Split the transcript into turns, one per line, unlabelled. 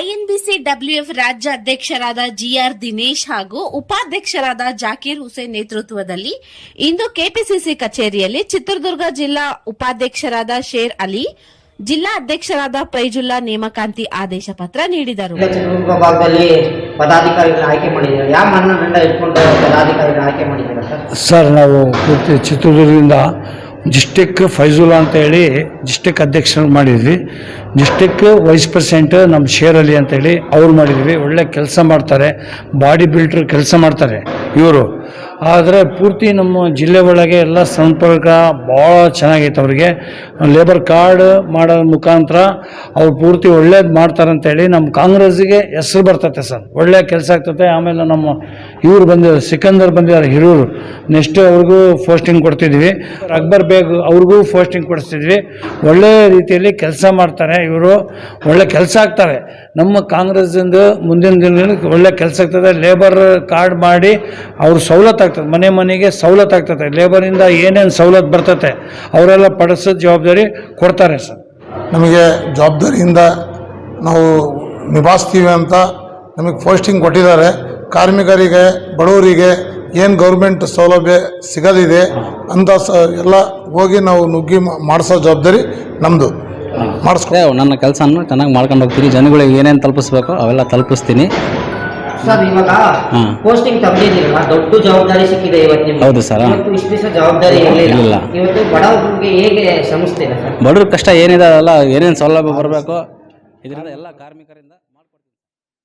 ಐಎನ್ಬಿಸಿ ಡಬ್ಲ್ಯೂಎಫ್ ರಾಜ್ಯ ಅಧ್ಯಕ್ಷರಾದ ಜಿಆರ್ ದಿನೇಶ್ ಹಾಗೂ ಉಪಾಧ್ಯಕ್ಷರಾದ ಜಾಕೀರ್ ಹುಸೇನ್ ನೇತೃತ್ವದಲ್ಲಿ ಇಂದು ಕೆಪಿಸಿಸಿ ಕಚೇರಿಯಲ್ಲಿ ಚಿತ್ರದುರ್ಗ ಜಿಲ್ಲಾ ಉಪಾಧ್ಯಕ್ಷರಾದ ಶೇರ್ ಅಲಿ ಜಿಲ್ಲಾ ಅಧ್ಯಕ್ಷರಾದ ಫೈಜುಲ್ಲಾ ನೇಮಕಾಂತಿ ಆದೇಶ ಪತ್ರ ನೀಡಿದರು.
ಚಿತ್ರದುರ್ಗ ಭಾಗದಲ್ಲಿ ಪದಾಧಿಕಾರಿಗಳನ್ನ ಆಯ್ಕೆ ಮಾಡಿದ್ದಾರೆ. ಯಾವ ಮಾನದಂಡ ಇಟ್ಕೊಂಡು ಪದಾಧಿಕಾರಿಗಳನ್ನ ಆಯ್ಕೆ ಮಾಡಿದ್ದಾರೆ ಸರ್?
ಸರ್ ನಾವು ಪೂರ್ತಿ ಚಿತ್ರದುರ್ಗದಿಂದ ಡಿಸ್ಟಿಕ್ ಫೈಜುಲ್ ಅಂತ ಹೇಳಿ ಡಿಸ್ಟಿಕ್ ಅಧ್ಯಕ್ಷರು ಮಾಡಿದ್ವಿ. ಡಿಸ್ಟಿಕ್ ವೈಸ್ ಪ್ರೆಸಿಡೆಂಟ್ ನಮ್ಮ ಶೇರ್ ಅಲಿ ಅಂತೇಳಿ ಅವ್ರು ಮಾಡಿದ್ವಿ. ಒಳ್ಳೆ ಕೆಲಸ ಮಾಡ್ತಾರೆ. ಬಾಡಿ ಬಿಲ್ಡ್ರ್ ಕೆಲಸ ಮಾಡ್ತಾರೆ ಇವರು. ಆದರೆ ಪೂರ್ತಿ ನಮ್ಮ ಜಿಲ್ಲೆ ಒಳಗೆ ಎಲ್ಲ ಸಂಪರ್ಕ ಭಾಳ ಚೆನ್ನಾಗೈತೆ ಅವರಿಗೆ. ಲೇಬರ್ ಕಾರ್ಡ್ ಮಾಡೋ ಮುಖಾಂತರ ಅವ್ರು ಪೂರ್ತಿ ಒಳ್ಳೇದು ಮಾಡ್ತಾರೆ ಅಂತೇಳಿ ನಮ್ಮ ಕಾಂಗ್ರೆಸ್ಸಿಗೆ ಹೆಸರು ಬರ್ತತೆ ಸರ್. ಒಳ್ಳೆಯ ಕೆಲಸ ಆಗ್ತತೆ. ಆಮೇಲೆ ನಮ್ಮ ಇವರು ಬಂದಿದ್ದಾರೆ, ಸಿಕಂದರ್ ಬಂದಿದ್ದಾರೆ, ಹಿರೂರು. ನೆಕ್ಸ್ಟ್ ಅವ್ರಿಗೂ ಪೋಸ್ಟಿಂಗ್ ಕೊಡ್ತಿದ್ವಿ. ಅಕ್ಬರ್ ಬೇಗ್ ಅವ್ರಿಗೂ ಪೋಸ್ಟಿಂಗ್ ಕೊಡಿಸ್ತಿದ್ವಿ. ಒಳ್ಳೆಯ ರೀತಿಯಲ್ಲಿ ಕೆಲಸ ಮಾಡ್ತಾರೆ ಇವರು. ಒಳ್ಳೆ ಕೆಲಸ ಆಗ್ತಾರೆ. ನಮ್ಮ ಕಾಂಗ್ರೆಸ್ಸಿಂದ ಮುಂದಿನ ದಿನ ಒಳ್ಳೆ ಕೆಲಸ ಆಗ್ತದೆ. ಲೇಬರ್ ಕಾರ್ಡ್ ಮಾಡಿ ಅವ್ರ ಸವಲತ್ತು ಆಗ್ತದೆ. ಮನೆ ಮನೆಗೆ ಸವಲತ್ತು ಆಗ್ತದೆ. ಲೇಬರಿಂದ ಏನೇನು ಸವಲತ್ತು ಬರ್ತತೆ ಅವರೆಲ್ಲ ಪಡಿಸೋ ಜವಾಬ್ದಾರಿ ಕೊಡ್ತಾರೆ ಸರ್.
ನಮಗೆ ಜವಾಬ್ದಾರಿಯಿಂದ ನಾವು ನಿಭಾಯಿಸ್ತೀವಿ ಅಂತ ನಮಗೆ ಪೋಸ್ಟಿಂಗ್ ಕೊಟ್ಟಿದ್ದಾರೆ. ಕಾರ್ಮಿಕರಿಗೆ ಬಡವರಿಗೆ ಏನು ಗೌರ್ಮೆಂಟ್ ಸೌಲಭ್ಯ ಸಿಗದಿದೆ ಅಂತ ಸ ಎಲ್ಲ ಹೋಗಿ ನಾವು ನುಗ್ಗಿ ಮಾಡಿಸೋ ಜವಾಬ್ದಾರಿ ನಮ್ಮದು ಮಾಡಿಸ್ಕೊ
ನನ್ನ ಕೆಲಸನ ಚೆನ್ನಾಗಿ ಮಾಡ್ಕೊಂಡು ಹೋಗ್ತೀನಿ. ಜನಗಳಿಗೆ ಏನೇನು ತಲುಪಿಸ್ಬೇಕು ಅವೆಲ್ಲ ತಲುಪಿಸ್ತೀನಿ.
ಸರ್ ಇವಾಗ. ಪೋಸ್ಟಿಂಗ್ ತಗೊಂಡಿದ್ದೀರಲ್ಲ ದೊಡ್ಡ ಜವಾಬ್ದಾರಿ ಸಿಕ್ಕಿದೆ ಇವತ್ತು ನಿಮ್ಗೆ
ಹೌದು ಸರ್.
ಇವತ್ತು ಇಷ್ಟು ದಿವಸ ಜವಾಬ್ದಾರಿ ಇರಲಿಲ್ಲ. ಇವತ್ತು ಬಡವರಿಗೆ ಹೇಗೆ ಶ್ರಮಿಸ್ತೀರಾ ಸರ್
ಬಡವ್ರ ಕಷ್ಟ ಏನಿದೆ ಏನೇನ್ ಏನೇನು ಸೌಲಭ್ಯ ಬರಬೇಕು ಇದರಿಂದ ಎಲ್ಲ ಕಾರ್ಮಿಕರಿಂದ